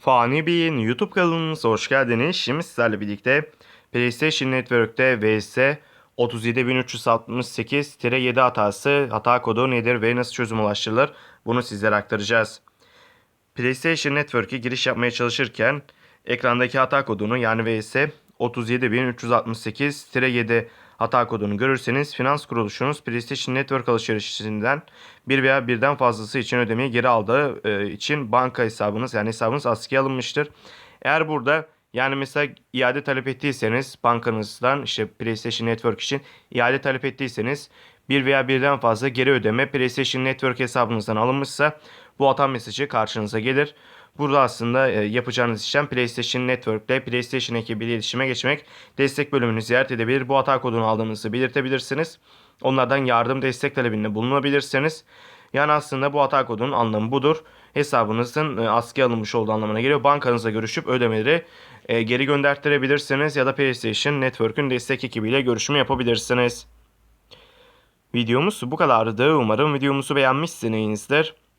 Fani Bey'in YouTube kanalımıza hoş geldiniz. Şimdi sizlerle birlikte PlayStation Network'te vs 37368-7 hatası, hata kodu nedir ve nasıl çözüm ulaştırılır bunu sizlere aktaracağız. PlayStation Network'e giriş yapmaya çalışırken ekrandaki hata kodunu yani vs 37368-7 hata kodunu görürseniz finans kuruluşunuz PlayStation Network alışverişinden bir veya birden fazlası için ödemeyi geri aldığı e, için banka hesabınız yani hesabınız askıya alınmıştır. Eğer burada yani mesela iade talep ettiyseniz bankanızdan işte PlayStation Network için iade talep ettiyseniz bir veya birden fazla geri ödeme PlayStation Network hesabınızdan alınmışsa bu hata mesajı karşınıza gelir. Burada aslında e, yapacağınız işlem PlayStation Network ile PlayStation ekibiyle iletişime geçmek. Destek bölümünü ziyaret edebilir. Bu hata kodunu aldığınızı belirtebilirsiniz. Onlardan yardım destek talebinde bulunabilirsiniz. Yani aslında bu hata kodunun anlamı budur. Hesabınızın e, askıya alınmış olduğu anlamına geliyor. Bankanızla görüşüp ödemeleri e, geri gönderttirebilirsiniz ya da PlayStation Network'ün destek ekibiyle görüşme yapabilirsiniz. Videomuz bu kadardı. Umarım videomuzu beğenmişsinizdir.